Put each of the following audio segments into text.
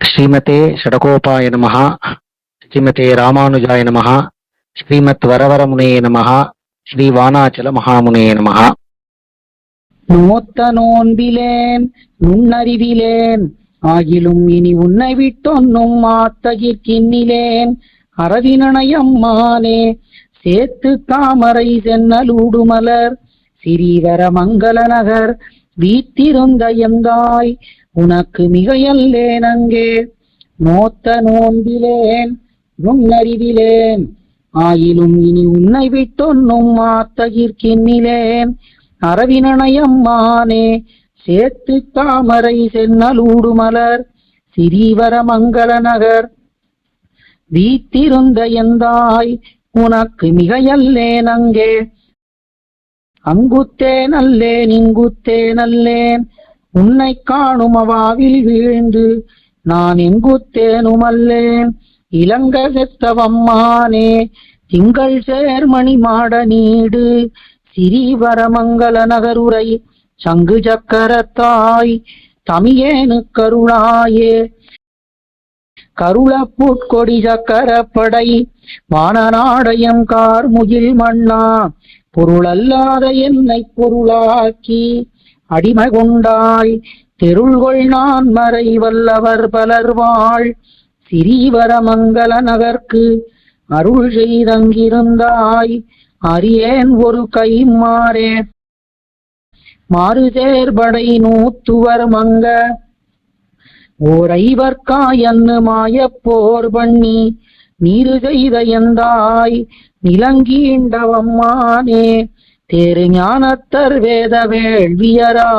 ஸ்ரீமதே ஷடகோபாய நமகா ஸ்ரீமதே ராமானுஜாய நமகா ஸ்ரீமத் வரவரமுனே நமகா ஸ்ரீ வானாச்சல மகாமுனே நமகா நோத்த நோன்பிலேன் நுண்ணறிவிலேன் ஆகிலும் இனி உன்னை விட்டொன்னும் மாத்தகிற்கின்னிலேன். அரவினணையம்மானே சேத்து தாமரை சென்னலூடுமலர் சிறீவர மங்கள நகர் வீத்திருந்த எந்தாய் உனக்கு மிகையல்லேன் அங்கே. நோத்த நோன்பிலேன் நுண்ணறிவிலேன். ஆயிலும் இனி உன்னை விட்டொன்னும் மாத்தகிற்கின்னிலேன். அரவினணையம்மானே சேத்து தாமரை சென்னலூடு மலர் சிறீவர மங்கள நகர். வீத்திருந்த எந்தாய் உனக்கு மிகையல்லேன் அங்கே. அங்குத்தேன் அல்லேன் இங்குத்தேன் அல்லேன். உன்னை காணும் அவாவில் வீழ்ந்து நான் எங்குத்தேனும் அல்லேன் இளங்க செத்தவம்மானே திங்கள் சேர்மணி மாட நீடு. சிறீவரமங்கல நகருரை சங்கு சக்கரத்தாய் தமியேனு கருளாயே. கருளப்புட்கொடி சக்கரப்படை வானநாடயம் கார்முகில் மண்ணா பொருளல்லாத என்னை பொருளாக்கி. அடிமை கொண்டாய் தெருள்கொள் நான் மறை வல்லவர் பலர் வாழ். சிறீவரமங்கல நகர்க்கு அருள் செய்தங்கிருந்தாய். அரியேன் ஒரு கை மாறே. மாறுதேர்படை நூத்துவர் மங்க. ஓரைவர்க்காயன்னு மாயப் மாயப்போர் பண்ணி. நீரு செய்த எந்தாய். நிலங்கீண்டவம்மானே தேரு ஞானத்தர் வேத வேள்வியரா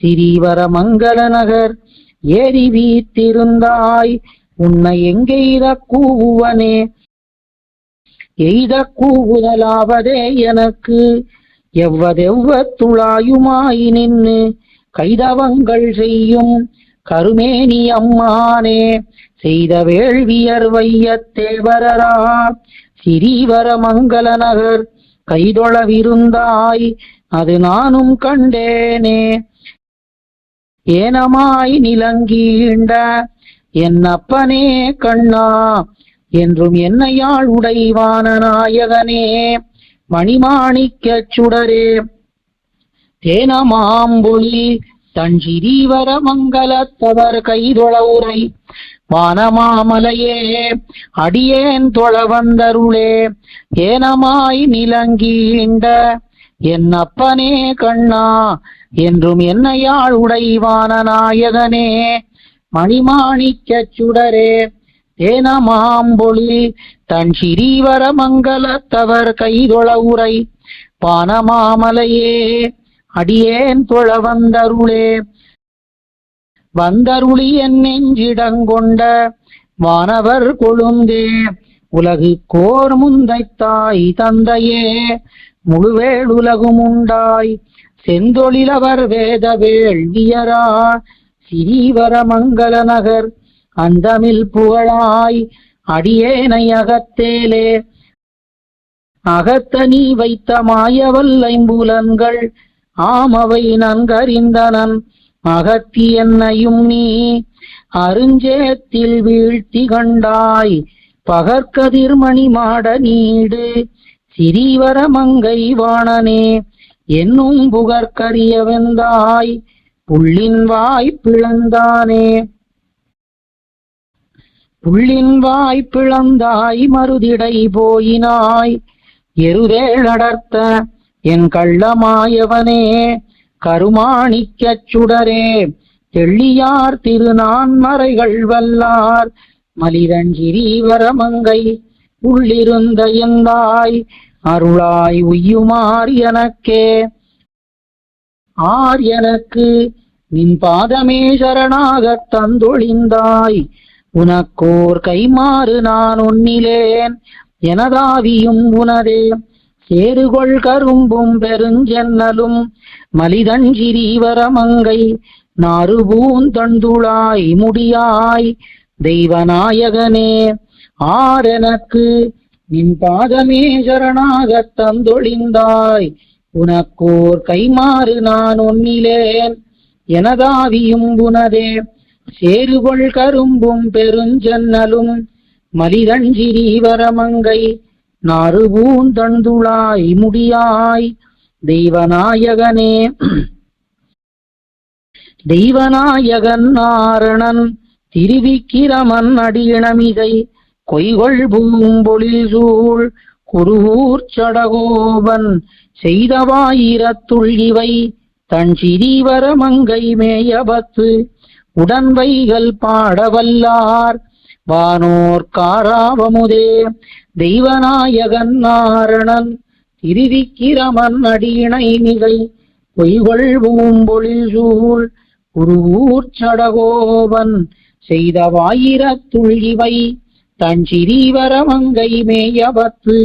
சிறீவர மங்கள நகர் ஏறி வீத்திருந்தாய். உன்னை எங்கெய்த கூவுவனே எய்த கூவுதலாவதே எனக்கு. எவ்வதெவ்வ துளாயுமாய் நின்னு கைதவங்கள் செய்யும் கருமேனி அம்மானே. செய்த வேள்வியர் வையத்தேவரரா. சிறீவர மங்கள நகர் கைதொழவிருந்தாய் அது நானும் கண்டேனே. ஏனமாய் நிலங்கீண்ட என் அப்பனே கண்ணா என்றும் என்னையாள் உடைவான நாயகனே மணிமாணிக்கச் சுடரே. தேனமாம்பொழி தஞ்சிரீவர மங்களத்தவர் கைதொழ உரை வானமாமலையே அடியேன் தொழ வந்தருளே ஏனமாய் நிலங்கீண்ட என்னப்பனே கண்ணா என்றும் என்னையாள் உடைவான நாயகனே மணிமாணிக்க சுடரே தேனமாம்பொழி தன் சிறீவர மங்களத்தவர் கைதொழ உரை பானமாமலையே அடியேன் தொழ வந்தருளே. வந்தருளி என் நெஞ்சிடங்கொண்ட வானவர் கொழுந்தே. உலகு கோர் முந்தை தாய் தந்தையே முழுவேளுலகும் உண்டாய். செந்தொழிலவர் வேத வேள்வியரா சிறீவர மங்கள நகர் அந்தமில் புகழாய். அடியேனை அகத்தேலே அகத்த நீ வைத்த மாயவல்லைம்புலன்கள் ஆமவை நன்கறிந்தனன் அகத்தி என்னையும் நீ அருஞ்சேத்தில் வீழ்த்தி கண்டாய். பகற்கதிர்மணி மாட நீடு சிறீவர மங்கை வாணனே என்னும் புகற்கரிய வெந்தாய் புள்ளின் வாய் பிளந்தானே. புள்ளின் வாய் பிளந்தாய் மருதிடை போயினாய். எருதேழடர்த்த என் கள்ளமாயவனே கருமாணிக்க சுடரே தெள்ளியார் திருநான்மறைகள் வல்லார் மலிரஞ்சிரீவரமங்கை உள்ளிருந்த எந்தாய் அருளாய் உய்யுமார் எனக்கே. ஆர் எனக்கு நின் பாதமே சரணாக தந்தொழிந்தாய் உனக்கோர் கைமாறு நான் உன்னிலேன் எனதாவியும் உனதே. சேருகொள் கரும்பும் பெருஞ்சென்னலும் மலிதஞ்சிரீவரமங்கை நாறுபூந்தண்டுளாய் முடியாய் தெய்வநாயகனே ஆரெனக்கு நின் பாதமே சரணாகத் தந்தொழிந்தாய். உனக்கோர் கைமாறு நான் ஒன்னிலேன் எனதாவியும் உனதே. சேருகொள் கரும்பும் பெருஞ்சன்னலும் மலிதஞ்சிரீவரமங்கை நாறுபூந்தண்டுளாய் முடியாய். தெய்வநாயகனே. தெய்வநாயகன் நாரணன் திருவிக்கிரமன் அடியிணமிதை கொய்கொள் பூம்பொழில் சூழ் குருவூர் சடகோபன் செய்தவாயிரத்துள் இவை. தன் சிறீவரமங்கை மேயபத்து உடன்வைகள் பாடவல்லார். வானோர் காராவமுதே. தெய்வநாயகன் நாரணன் திருவிக்கிரமன் அடியிணை மிகை பொய்கொள் பூம்பொழில் சூழ் குருவூர் சடகோபன் செய்தவாயிரத்துள் இவை தன் சிறீவரமங்கை மேயபத்து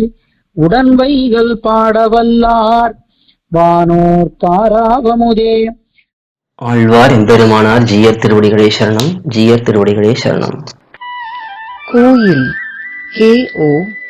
உடன்வைகள் பாடவல்லார் வானோர் காராவமுதே ஆழ்வார் எம்பெருமானார் ஜீயர் திருவடிகளே சரணம் ஜீயர் திருவடிகளே சரணம். கோயில் கேஓ